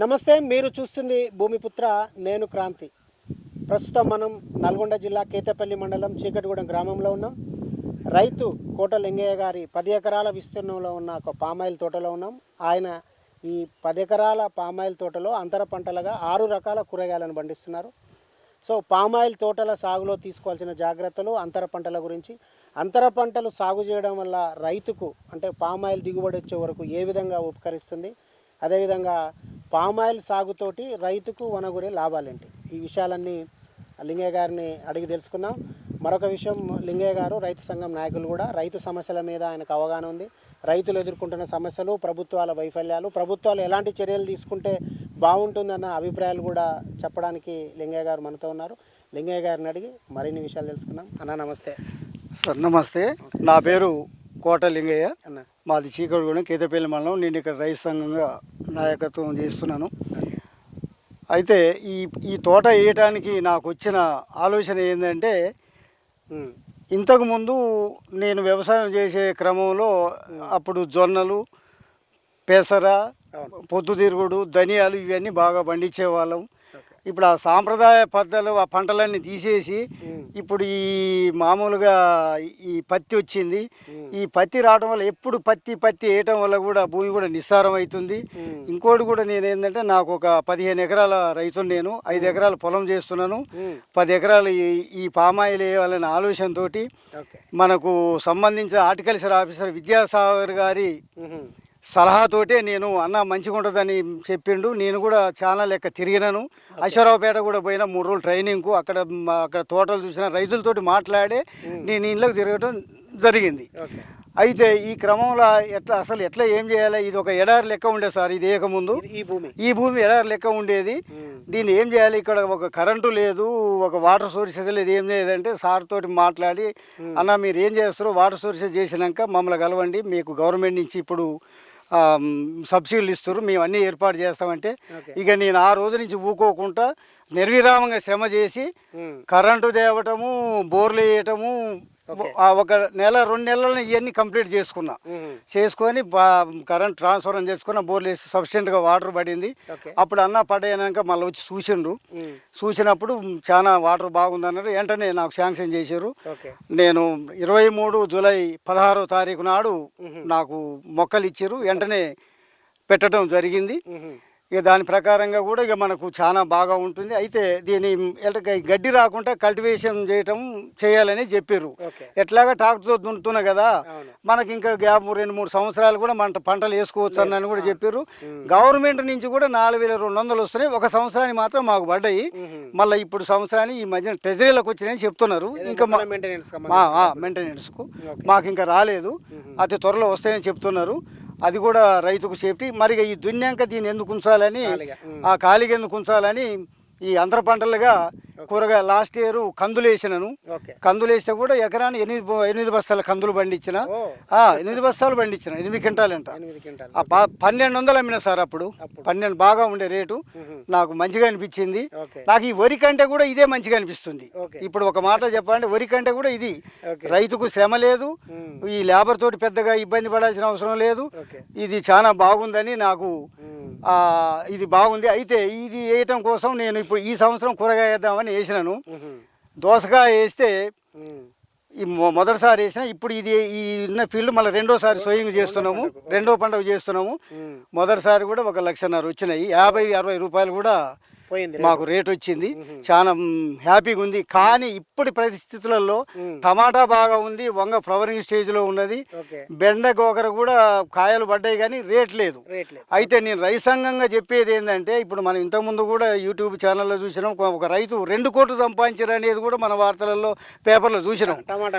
నమస్తే మీరు చూస్తుంది భూమిపుత్ర నేను క్రాంతి. ప్రస్తుతం మనం నల్గొండ జిల్లా కేతపల్లి మండలం చీకటిగూడెం గ్రామంలో ఉన్నాం. రైతు కోట లింగయ్య గారి పది ఎకరాల విస్తీర్ణంలో ఉన్న ఒక పామాయిల్ తోటలో ఉన్నాం. ఆయన ఈ పది ఎకరాల పామాయిల్ తోటలో అంతర పంటలుగా ఆరు రకాల కూరగాయలను పండిస్తున్నారు. సో పామాయిల్ తోటల సాగులో తీసుకోవాల్సిన జాగ్రత్తలు అంతర పంటల గురించి. అంతర పంటలు సాగు చేయడం వల్ల రైతుకు అంటే పామాయిల్ దిగుబడి వచ్చే వరకు ఏ విధంగా ఉపకరిస్తుంది? అదేవిధంగా పామాయిల్ సాగుతోటి రైతుకు వనగురే లాభాలేంటి? ఈ విషయాలన్నీ లింగయ్య గారిని అడిగి తెలుసుకుందాం. మరొక విషయం లింగయ్య గారు రైతు సంఘం నాయకులు కూడా రైతు సమస్యల మీద ఆయనకు అవగాహన ఉంది. రైతులు ఎదుర్కొంటున్న సమస్యలు ప్రభుత్వాల వైఫల్యాలు ప్రభుత్వాలు ఎలాంటి చర్యలు తీసుకుంటే బాగుంటుందన్న అభిప్రాయాలు కూడా చెప్పడానికి లింగయ్య గారు మనతో ఉన్నారు. లింగయ్య గారిని అడిగి మరిన్ని విషయాలు తెలుసుకుందాం. అన్న నమస్తే. సార్ నమస్తే. నా పేరు కోట లింగయ్య. అన్న. మాది చీకటిగూడెం కేతపల్లి మండలం నేను ఇక్కడ రైతు సంఘంగా నాయకత్వం చేస్తున్నాను అయితే ఈ ఈ తోట వేయటానికి నాకు వచ్చిన ఆలోచన ఏంటంటే ఇంతకుముందు నేను వ్యవసాయం చేసే క్రమంలో అప్పుడు జొన్నలు పెసర. పొద్దుతిరుగుడు ధనియాలు ఇవన్నీ బాగా పండించే వాళ్ళం ఓకే. ఇప్పుడు ఆ సాంప్రదాయ పద్ధతులు ఆ పంటలన్నీ తీసేసి ఇప్పుడు ఈ మామూలుగా ఈ పత్తి వచ్చింది. ఈ పత్తి రావడం వల్ల ఎప్పుడు పత్తి పత్తి వేయటం వల్ల కూడా భూమి కూడా నిస్సారం అవుతుంది. ఇంకోటి కూడా నేను ఏంటంటే నాకు ఒక పదిహేను ఎకరాల రైతు నేను ఐదు ఎకరాల పొలం చేస్తున్నాను. పది ఎకరాలు ఈ పామాయిల్ వేయాలనే ఆలోచనతోటి మనకు సంబంధించిన హార్టికల్చర్ ఆఫీసర్ విద్యాసాగర్ గారి సలహాతోటే నేను అన్న మంచిగా ఉంటుందని చెప్పిండు. నేను కూడా చాలా లెక్క తిరిగినాను. అశ్వరావుపేట కూడా పోయినా మూడు రోజులు ట్రైనింగ్కు. అక్కడ అక్కడ తోటలు చూసిన రైతులతోటి మాట్లాడే నేను ఇళ్ళకి తిరగడం జరిగింది. అయితే ఈ క్రమంలో ఎట్లా అసలు ఎట్లా ఏం చేయాలి? ఇది ఒక ఎడారి లెక్క ఉండే సార్ ఇది ఏకముందు ఈ భూమి. ఈ భూమి ఎడారి లెక్క ఉండేది. దీన్ని ఏం చేయాలి? ఇక్కడ ఒక కరెంటు లేదు ఒక వాటర్ సోర్సెస్ లేదు. ఏం లేదంటే సార్ తోటి మాట్లాడి అన్న మీరు ఏం చేస్తారో వాటర్ సోర్సెస్ చేసినాక మమ్మల్ని కలవండి. మీకు గవర్నమెంట్ నుంచి ఇప్పుడు సబ్సిడీలు ఇస్తారు మేము అన్నీ ఏర్పాటు చేస్తామంటే. ఇక నేను ఆ రోజు నుంచి ఊకోకుండా నిర్విరామంగా శ్రమ చేసి కరెంటు తేవటము బోర్లు వేయటము ఒక నెల రెండు నెలలను ఇవన్నీ కంప్లీట్ చేసుకున్నా. చేసుకొని కరెంట్ ట్రాన్స్ఫర్ చేసుకున్న బోర్లు వేసి సఫిషియెంట్గా వాటర్ పడింది. అప్పుడు అన్న పడైనాక మళ్ళీ వచ్చి చూసిండ్రు. చూసినప్పుడు చాలా వాటర్ బాగుందన్నారు. వెంటనే నాకు శాంక్షన్ చేశారు. నేను ఇరవై మూడు జూలై పదహారో తారీఖు నాడు నాకు మొక్కలు ఇచ్చారు. వెంటనే పెట్టడం జరిగింది. ఇక దాని ప్రకారంగా కూడా ఇక మనకు చాలా బాగా ఉంటుంది. అయితే దీని ఎట్లా గడ్డి రాకుండా కల్టివేషన్ చేయటం చేయాలని చెప్పారు ఎట్లాగా ట్రాక్టర్తో దున్నుతున్నా కదా మనకి ఇంకా గ్యాప్ రెండు మూడు సంవత్సరాలు కూడా మన పంటలు వేసుకోవచ్చు అని కూడా చెప్పారు గవర్నమెంట్ నుంచి కూడా నాలుగు వేల రెండు వందలు వస్తున్నాయి. ఒక సంవత్సరానికి మాత్రం మాకు పడ్డాయి. మళ్ళీ ఇప్పుడు సంవత్సరానికి ఈ మధ్యన ట్రెజరీలకు వచ్చినాయని చెప్తున్నారు. ఇంకా మెయింటెనెన్స్కు మాకు ఇంకా రాలేదు. అతి త్వరలో వస్తాయని చెప్తున్నారు. అది కూడా రైతుకు సేఫ్టీ మరి ఈ దున్నాక దీన్ని ఎందుకు ఉంచాలని. ఆ ఖాళీగా ఎందుకు ఉంచాలని ఈ అంతర పంటలుగా కూరగాయ లాస్ట్ ఇయర్ కందులు వేసినాను. కందులు వేస్తే కూడా ఎకరాన్ని ఎనిమిది ఎనిమిది బస్తాల కందులు పండించిన. ఎనిమిది బస్తాలు పండించిన ఎనిమిది క్వింటాల్. ప- పన్నెండు వందలు అమ్మిన సార్ అప్పుడు. పన్నెండు బాగా ఉండే రేటు. నాకు మంచిగా అనిపించింది. నాకు ఈ వరి కంటే కూడా ఇదే మంచిగా అనిపిస్తుంది. ఇప్పుడు ఒక మాట చెప్పాలంటే వరి కంటే కూడా ఇది. రైతుకు శ్రమ లేదు. ఈ లేబర్ తోటి పెద్దగా ఇబ్బంది పడాల్సిన అవసరం లేదు. ఇది చాలా బాగుందని నాకు ఇది బాగుంది. అయితే ఇది వేయటం కోసం నేను ఇప్పుడు ఈ సంవత్సరం కూరగాయ వేద్దామని వేసినాను. దోసకాయ వేస్తే ఈ మొదటిసారి వేసిన ఇప్పుడు ఇది ఈ ఉన్న ఫీల్డ్ మళ్ళీ రెండోసారి సోయింగ్ చేస్తున్నాము. రెండో పండుగ చేస్తున్నాము. మొదటిసారి కూడా ఒక లక్షన్నర వచ్చినాయి. యాభై అరవై రూపాయలు కూడా మాకు రేట్ వచ్చింది. చాలా హ్యాపీగా ఉంది. కానీ ఇప్పటి పరిస్థితులలో. టమాటా బాగా ఉంది వంగ ఫ్లవరింగ్ స్టేజ్లో ఉన్నది. ఓకే. బెండ గోకర కూడా కాయలు పడ్డాయి కానీ రేట్ లేదు. అయితే నేను రైతాంగంగా చెప్పేది ఏంటంటే ఇప్పుడు మనం ఇంతకుముందు కూడా యూట్యూబ్ ఛానల్లో చూసినాం ఒక- రైతు రెండు కోట్లు సంపాదించారు అనేది కూడా మన వార్తలలో పేపర్లో చూసినాం.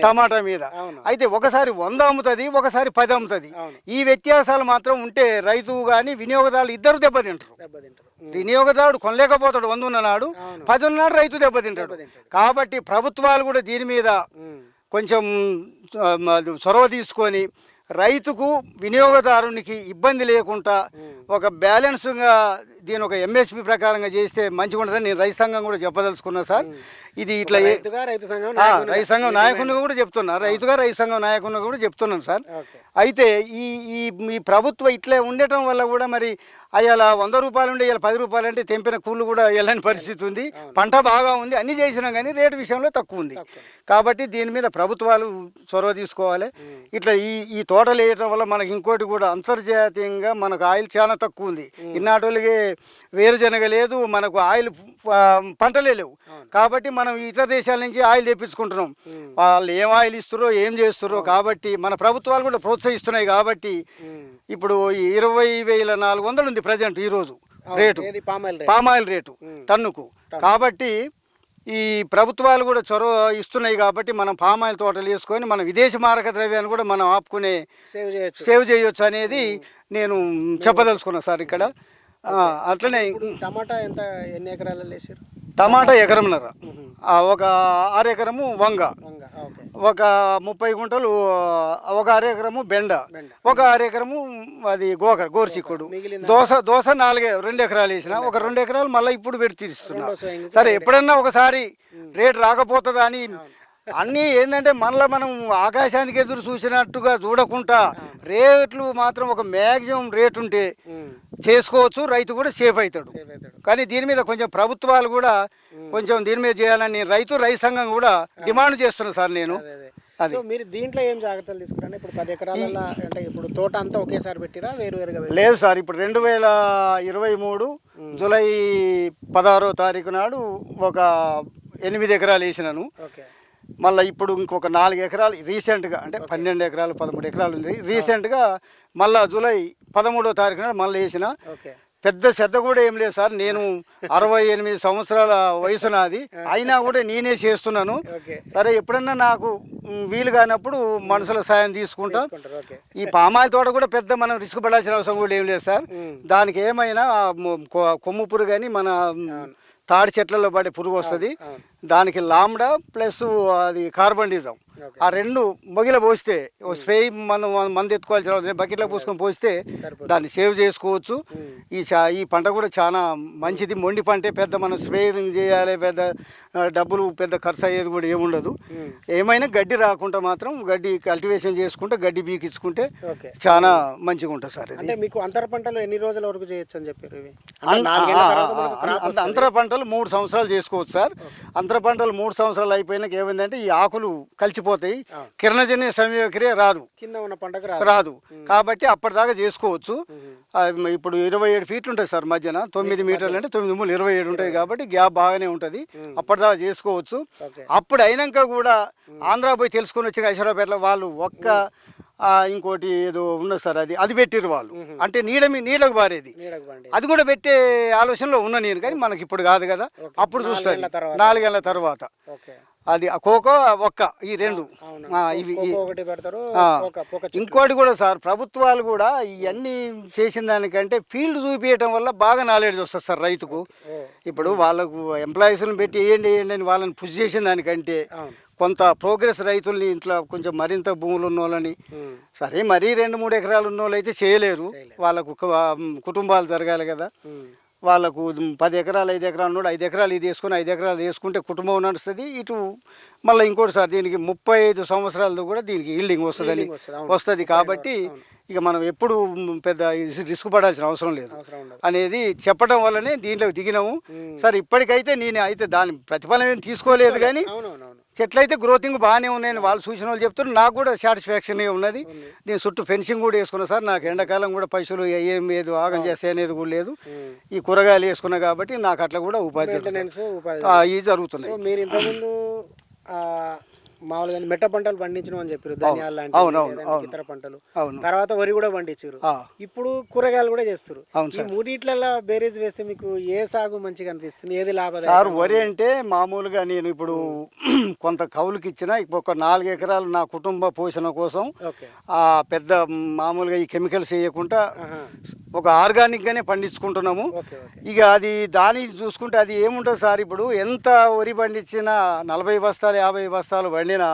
టమాటా మీద. అయితే ఒకసారి వంద అమ్ముతుంది ఒకసారి పది అమ్ముతుంది. ఈ వ్యత్యాసాలు మాత్రం ఉంటే రైతు కానీ వినియోగదారులు ఇద్దరు దెబ్బతింటారు. దెబ్బతింటారు. వినియోగదారుడు కొనలేకపోతాడు వంద ఉన్ననాడు పది ఉన్నాడు రైతు దెబ్బతింటాడు. కాబట్టి ప్రభుత్వాలు కూడా దీని మీద కొంచెం చొరవ తీసుకొని రైతుకు వినియోగదారునికి ఇబ్బంది లేకుండా ఒక బ్యాలెన్స్గా దీని ఒక ఎంఎస్పి ప్రకారంగా చేస్తే మంచిగా ఉంటుందని నేను రైతు సంఘం కూడా చెప్పదలుచుకున్నా సార్. ఇది ఇట్లా రైతు సంఘం. రైతు సంఘం నాయకునిగా కూడా చెప్తున్నా. రైతుగా రైతు సంఘం నాయకునిగా కూడా చెప్తున్నాను సార్. అయితే ఈ ఈ ప్రభుత్వం ఇట్లా ఉండటం వల్ల కూడా మరి అయ్యాల వంద రూపాయలు ఉండే ఇలా పది రూపాయలు అంటే తెంపిన కూలు కూడా వెళ్ళని పరిస్థితి ఉంది. పంట బాగా ఉంది అన్ని చేసినా కానీ రేటు విషయంలో తక్కువ ఉంది. కాబట్టి దీని మీద ప్రభుత్వాలు చొరవ తీసుకోవాలి. ఇట్లా ఈ ఈ తోటలు వేయటం వల్ల మనకి ఇంకోటి కూడా అంతర్జాతీయంగా మనకు ఆయిల్ చాలా తక్కువ ఉంది. ఇన్నాటోళ్ళకి వేరుశనగ లేదు మనకు ఆయిల్ పంటలే లేవు. కాబట్టి మనం ఇతర దేశాల నుంచి ఆయిల్ తెప్పించుకుంటున్నాం. వాళ్ళు ఏం ఆయిల్ ఇస్తారో ఏం చేస్తారో కాబట్టి మన ప్రభుత్వాలు కూడా ప్రోత్సహిస్తున్నాయి కాబట్టి ఇప్పుడు ఈ ఇరవై వేల నాలుగు వందలు ఉంది ప్రజెంట్ ఈరోజు rate. Palm oil rate? Palm oil rate టన్నుకు. కాబట్టి ఈ ప్రభుత్వాలు కూడా చొరవ ఇస్తున్నాయి కాబట్టి మనం పామాయిల్ తోటలు వేసుకొని మన విదేశీ మారక ద్రవ్యాన్ని కూడా మనం ఆపుకునే సేవ్ చేయొచ్చు. సేవ్ చేయొచ్చు అనేది నేను చెప్పదలుచుకున్నా సార్ ఇక్కడ. అట్లనే టమాటా ఎంత ఎన్ని ఎకరాలు వేసారు? టమాటా ఎకరంన్నర. ఒక ఆరు ఎకరము వంగ. ఒక ముప్పై గుంటలు ఒక అర ఎకరము బెండ. ఒక అర ఎకరము అది గోకర గోరుచిక్కుడు. మిగిలిన దోస దోస నాలుగే రెండు ఎకరాలు వేసిన ఒక రెండు ఎకరాలు మళ్ళీ ఇప్పుడు పెట్టి తీరుస్తున్నా. సరే ఎప్పుడన్నా ఒకసారి రేట్ రాకపోతుందా అని అన్నీ ఏంటంటే మనలో మనం ఆకాశానికి ఎదురు చూసినట్టుగా చూడకుండా రేట్లు మాత్రం ఒక మ్యాక్సిమం రేట్ ఉంటే చేసుకోవచ్చు రైతు కూడా సేఫ్ అవుతాడు. కానీ దీని మీద కొంచెం ప్రభుత్వాలు కూడా కొంచెం దీని మీద చేయాలని రైతు రైతు సంఘం కూడా డిమాండ్ చేస్తున్నా సార్ నేను. సో మీరు దీంట్లో ఏం జాగ్రత్తలు తీసుకురండి? ఇప్పుడు పది ఎకరాలలో అంటే ఇప్పుడు తోట అంతా ఒకేసారి పెట్టిరా? వేరు వేరుగా? లేదు సార్ ఇప్పుడు రెండు వేల ఇరవై మూడు జూలై పదహారో తారీఖు నాడు ఒక ఎనిమిది ఎకరాలు వేసినాను. ఓకే. మళ్ళీ ఇప్పుడు ఇంకొక నాలుగు ఎకరాలు రీసెంట్గా అంటే పన్నెండు ఎకరాలు పదమూడు ఎకరాలు ఉంది. రీసెంట్గా మళ్ళీ జూలై పదమూడో తారీఖు నాడు మళ్ళీ వేసిన. పెద్ద శ్రద్ధ కూడా ఏం లేదు సార్. నేను అరవై ఎనిమిది సంవత్సరాల వయసు నాది అయినా కూడా నేనే చేస్తున్నాను. సరే ఎప్పుడన్నా నాకు వీలు కానప్పుడు మనుషుల సాయం తీసుకుంటా. ఈ పామాయిల్ తోట కూడా పెద్ద మనం రిస్క్ పడాల్సిన అవసరం కూడా ఏం లేదు సార్. దానికి ఏమైనా కొమ్ము పురుగు కానీ మన తాడి చెట్లలో పడే పురుగు వస్తుంది. దానికి లాంబ్డా ప్లస్ అది కార్బన్డిజం ఓకే. ఆ రెండు మొగిల పోస్తే స్ప్రే మనం మందు ఎత్తుకోవాల్సిన. బకెట్లో పోసుకొని పోస్తే. దాన్ని సేవ్ చేసుకోవచ్చు. ఈ చా ఈ పంట కూడా చాలా మంచిది మొండి పంటే పెద్ద మనం స్ప్రేయింగ్ చేయాలి పెద్ద డబ్బులు పెద్ద ఖర్చు అయ్యేది కూడా ఏముండదు. ఏమైనా గడ్డి రాకుండా మాత్రం గడ్డి కల్టివేషన్ చేసుకుంటే గడ్డి బీకించుకుంటే చాలా మంచిగా ఉంటుంది సార్ ఇది అంటే మీకు అంతర పంటలు ఎన్ని రోజుల వరకు చేయొచ్చు అని చెప్పారు. అంతర పంటలు మూడు సంవత్సరాలు చేసుకోవచ్చు సార్. అంతర పంటలు మూడు సంవత్సరాలు అయిపోయినాక ఏమైందంటే ఈ ఆకులు కలిసిపోతాయి. కిరణజన్య సంయోక్రియ రాదు. కింద ఉన్న పంటకు రాదు. కాబట్టి అప్పటిదాకా చేసుకోవచ్చు. ఇప్పుడు ఇరవై ఏడు ఫీట్లు ఉంటాయి సార్ మధ్యన. తొమ్మిది మీటర్లు అంటే తొమ్మిది మూడు ఇరవై ఏడు ఉంటాయి కాబట్టి గ్యాప్ బాగానే ఉంటుంది. అప్పటిదాకా చేసుకోవచ్చు. అప్పుడు అయినాక కూడా ఆంధ్ర పోయి తెలుసుకొని వచ్చిన ఐశ్వర్యపేటలో వాళ్ళు ఒక్క ఇంకోటి ఏదో ఉన్నది సార్ అది అది పెట్టిరు వాళ్ళు. అంటే నీడ మీ నీడకు బారేది. అది కూడా పెట్టే ఆలోచనలో ఉన్నా నేను కానీ మనకి ఇప్పుడు కాదు. కదా అప్పుడు చూస్తాను. నాలుగేళ్ళ తర్వాత. అది కోకో ఒక్క ఈ రెండు. ఇవి. ఇంకోటి కూడా సార్ ప్రభుత్వాలు కూడా ఇవన్నీ చేసిన దానికంటే ఫీల్డ్ చూపించడం వల్ల బాగా నాలెడ్జ్ వస్తుంది సార్ రైతుకు. ఇప్పుడు వాళ్ళకు ఎంప్లాయీస్ని పెట్టి వేయండి వేయండి అని వాళ్ళని పుష్ చేసిన దానికంటే కొంత ప్రోగ్రెస్ రైతుల్ని ఇంట్లో కొంచెం మరింత భూములు ఉన్న వాళ్ళని. సరే మరీ రెండు మూడు ఎకరాలు ఉన్న వాళ్ళు అయితే చేయలేరు. వాళ్ళకు కుటుంబాలు జరగాలి కదా. వాళ్ళకు పది ఎకరాలు ఐదు ఎకరాలు ఉన్నాడు ఐదు ఎకరాలు ఇది వేసుకుని ఐదు ఎకరాలు వేసుకుంటే కుటుంబం నడుస్తుంది. ఇటు మళ్ళీ ఇంకోటి సార్ దీనికి ముప్పై ఐదు సంవత్సరాలతో కూడా దీనికి ఈల్డింగ్ వస్తుందని వస్తది, కాబట్టి ఇక మనం ఎప్పుడు పెద్ద రిస్క్ పడాల్సిన అవసరం లేదు. అనేది చెప్పడం వల్లనే దీంట్లోకి దిగినాము. సార్ ఇప్పటికైతే నేను అయితే దాని ప్రతిఫలం ఏం తీసుకోలేదు కానీ అవునవునవును చెట్లయితే గ్రోతింగ్ బాగానే ఉన్నాయని వాళ్ళు సూచన వాళ్ళు చెప్తున్నారు. నాకు కూడా సాటిస్ఫాక్షన్ ఉన్నది. దీని చుట్టూ ఫెన్సింగ్ కూడా వేసుకున్నా సార్. నాకు ఎండాకాలం కూడా పైసలు ఏం లేదు ఆగం చేస్తే అనేది కూడా లేదు. ఈ కూరగాయలు వేసుకున్నా కాబట్టి నాకు అట్లా కూడా ఉపాధి ఇవి జరుగుతున్నాయి. మీరు ఇంతకుముందు ఆ, మామూలుగా మెట్ట పంటలు పండించడం అని చెప్పారు ధనియాలు లాంటి. ఇతర పంటలు. అవును. తర్వాత వరి కూడా పండించారు. ఇప్పుడు కూరగాయలు కూడా చేస్తారు. ఈ సార్. మూడిట్లలో బేరీజ్ వేస్తే మీకు ఏ సాగు మంచిగా అనిపిస్తుంది? ఏది సార్ లాభదాయకం వరి అంటే మామూలుగా నేను ఇప్పుడు కొంత కౌలుకి ఇచ్చిన ఇప్పుడు ఒక నాలుగు ఎకరాలు నా కుటుంబ పోషణ కోసం ఆ పెద్ద మామూలుగా ఈ కెమికల్స్ వేయకుండా. ఒక ఆర్గానిక్గానే పండించుకుంటున్నాము. ఇక అది దాని చూసుకుంటే అది ఏముంటుంది సార్? ఇప్పుడు ఎంత వరి పండించినా నలభై బస్తాలు యాభై బస్తాలు పండినా.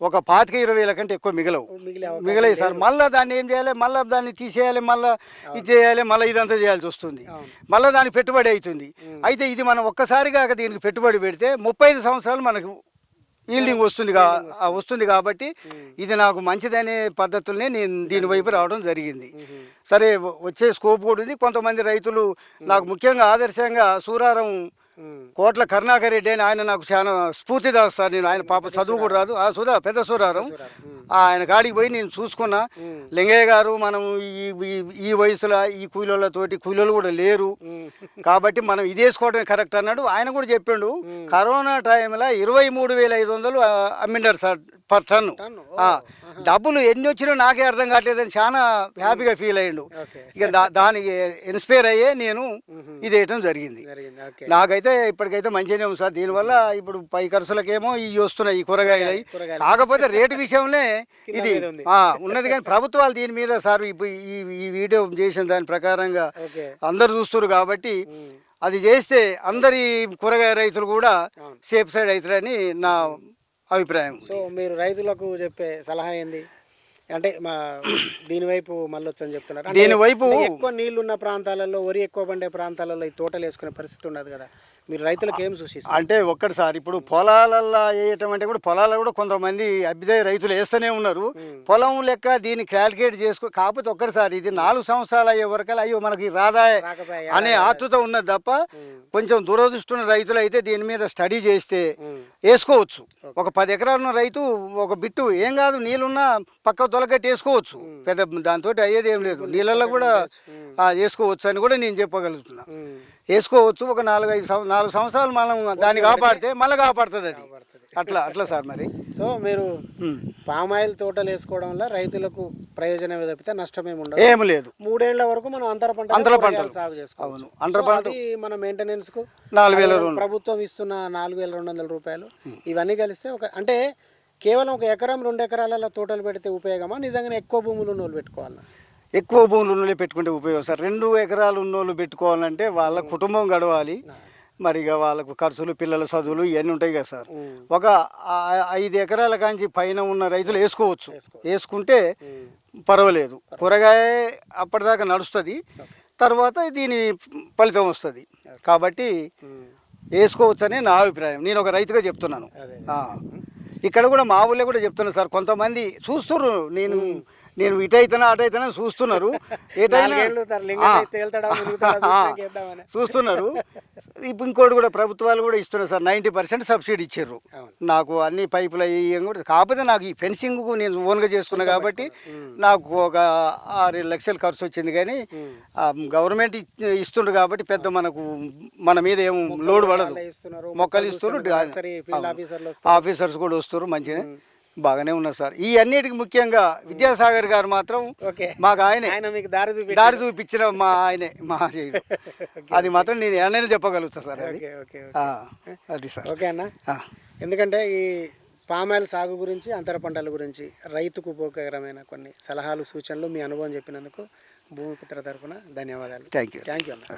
ఒక పాతిక ఇరవై వేల కంటే ఎక్కువ మిగలవు. మిగిలే అవకాశం మిగలే సార్. మళ్ళీ దాన్ని ఏం చేయాలి? మళ్ళీ దాన్ని తీసేయాలి మళ్ళీ ఇది చేయాలి మళ్ళీ ఇదంతా చేయాల్సి వస్తుంది. మళ్ళీ దానికి పెట్టుబడి అవుతుంది. అయితే ఇది మనం ఒక్కసారిగా దీనికి పెట్టుబడి పెడితే ముప్పై ఐదు సంవత్సరాలు మనకు ఈల్డింగ్ వస్తుంది కా వస్తుంది. కాబట్టి ఇది నాకు మంచిదనే పద్ధతుల్నే నేను దీని వైపు రావడం జరిగింది. సరే వచ్చే స్కోప్ కూడా ఉంది. కొంతమంది రైతులు నాకు ముఖ్యంగా ఆదర్శంగా సూరారం. కోట్ల కరుణాకర్ రెడ్డి అని ఆయన నాకు చాలా స్ఫూర్తిదాస్ సార్. నేను ఆయన పాప చదువు కూడా రాదు. ఆ సుధా పెద్ద సూరారం ఆయన కాడికి పోయి నేను చూసుకున్నా. లింగయ్య గారు మనం ఈ ఈ- వయసులో ఈ కూలీలతోటి కూలీలు కూడా లేరు. కాబట్టి మనం ఇది వేసుకోవడమే కరెక్ట్ అన్నాడు. ఆయన కూడా చెప్పిండు కరోనా టైంలో ఇరవై మూడు వేల ఐదు వందలు అమ్మిండారు సార్. పర్ ఆ, డబ్బులు ఎన్ని వచ్చినా నాకే అర్థం కావట్లేదని చాలా హ్యాపీగా ఫీల్ అయ్యిండు. ఇక దానికి ఇన్స్పైర్ అయ్యే నేను ఇది వేయటం జరిగింది. నాకైతే ఇప్పటికైతే మంచిగానే ఉంది సార్. దీనివల్ల ఇప్పుడు పై ఖర్చులకేమో ఇవి వస్తున్నాయి ఈ కూరగాయలు. కాకపోతే రేటు విషయంలో ఇది ఉన్నది కానీ ప్రభుత్వాలు దీని మీద సార్ ఇప్పుడు ఈ ఈ వీడియో చేసిన దాని ప్రకారంగా అందరు చూస్తారు కాబట్టి అది చేస్తే అందరి కూరగాయ రైతులు కూడా. సేఫ్ సైడ్ అవుతారని నా అభిప్రాయం. సో మీరు రైతులకు చెప్పే సలహా ఏంది? అంటే మా దీని వైపు మళ్ళొచ్చు అని చెప్తున్నారు. అంటే దీని వైపు- అంటే ఎక్కువ నీళ్ళు ఉన్న ప్రాంతాలలో వరి ఎక్కువ పండే ప్రాంతాలలో ఈ తోటలు వేసుకునే పరిస్థితి ఉండదు కదా. మీరు రైతులకు ఏం సూచిస్తారు? అంటే ఒక్కటి సార్ ఇప్పుడు పొలాలల్లో వేయటం అంటే కూడా పొలాల్లో కూడా కొంతమంది అభ్యుదయ రైతులు వేస్తూనే ఉన్నారు. పొలం లెక్క దీన్ని క్యాలిక్యులేట్ చేసుకో కాకపోతే ఒక్కటి సార్ ఇది నాలుగు సంవత్సరాలు అయ్యే వరకల్లా అయ్యో మనకి రాదా అనే ఆతృత ఉన్నది తప్ప కొంచెం దురదృష్టున్న రైతులు అయితే దీని మీద స్టడీ చేస్తే. వేసుకోవచ్చు. ఒక పది ఎకరాలు ఉన్న రైతు ఒక బిట్టు ఏం కాదు నీళ్ళున్నా పక్క తొలగట్టి వేసుకోవచ్చు. పెద్ద దాంతో అయ్యేది ఏం లేదు. నీళ్ళల్లో కూడా వేసుకోవచ్చు అని కూడా నేను చెప్పగలుగుతున్నా. ఉమ్. వేసుకోవచ్చు. ఒక నాలుగైదు సం- నాలుగు సంవత్సరాలు మనం దాన్ని కాపాడితే మళ్ళీ కాపాడుతుంది అది. అట్లా అట్లా సార్ మరి. సో మీరు. పామాయిల్ తోటలు వేసుకోవడం వల్ల రైతులకు ప్రయోజనమే తప్పితే నష్టమేమి ఉండదు. ఏమి లేదు. మూడేళ్ళ వరకు మనం అంతర పంట అంతర పంటలు. సాగు చేసుకోవచ్చు. అంతర పంట- మన మెయింటెనెన్స్కు నాలుగు వేల. ప్రభుత్వం ఇస్తున్న నాలుగు వేల రెండు వందల రూపాయలు. ఇవన్నీ కలిస్తే ఒక అంటే కేవలం ఒక ఎకరం రెండు ఎకరాల తోటలు పెడితే ఉపయోగమా? నిజంగానే ఎక్కువ భూములు వాళ్ళు పెట్టుకోవాలా? ఎక్కువ భూములు ఉన్నోళ్ళే పెట్టుకుంటే ఉపయోగం. సార్ రెండు ఎకరాలు ఉన్నోళ్ళు పెట్టుకోవాలంటే వాళ్ళ కుటుంబం గడవాలి. మరి ఇక వాళ్ళకు ఖర్చులు పిల్లల చదువులు ఇవన్నీ ఉంటాయి కదా సార్. ఒక ఐదు ఎకరాల కాంచి పైన ఉన్న రైతులు వేసుకోవచ్చు. వేసుకుంటే పర్వాలేదు. కూరగాయ అప్పటిదాకా నడుస్తుంది. తర్వాత దీని ఫలితం వస్తుంది. కాబట్టి. వేసుకోవచ్చని నా అభిప్రాయం. నేను ఒక రైతుగా చెప్తున్నాను. ఇక్కడ కూడా మా ఊళ్ళో కూడా చెప్తున్నారు సార్ కొంతమంది చూస్తున్నారు నేను నేను ఇటైతేనా అటైతేనా చూస్తున్నారు. చూస్తున్నారు. ఇప్పుడు ఇంకోటి కూడా ప్రభుత్వాలు కూడా ఇస్తున్నారు సార్. నైంటీ పర్సెంట్ సబ్సిడీ ఇచ్చారు. నాకు అన్ని పైపులు అయ్యి కూడా కాకపోతే నాకు ఈ ఫెన్సింగ్ నేను ఓన్గా చేసుకున్నా కాబట్టి నాకు ఒక ఆరు లక్షలు ఖర్చు వచ్చింది కానీ గవర్నమెంట్ ఇస్తుండ్రు కాబట్టి పెద్ద మనకు మన మీద ఏం లోడ్ పడదు. మొక్కలు ఇస్తున్నారు. ఆఫీసర్స్ కూడా వస్తారు మంచిగా బాగానే ఉన్నారు సార్. ఈ అన్నిటికి ముఖ్యంగా విద్యాసాగర్ గారు మాత్రం ఓకే. మాకు ఆయనే. ఆయన మీకు దారి చూపి దారి చూపించిన మా ఆయనే మా అది మాత్రం నేను ఏమైనా చెప్పగలుగుతా సార్ అది. అది సార్. ఓకే అన్న. ఎందుకంటే ఈ పామాయిల్ సాగు గురించి అంతర పంటల గురించి రైతుకు ఉపయోగకరమైన కొన్ని సలహాలు సూచనలు మీ అనుభవం చెప్పినందుకు భూమిపుత్ర తరఫున ధన్యవాదాలు. థ్యాంక్ యూ థ్యాంక్ యూ అన్న.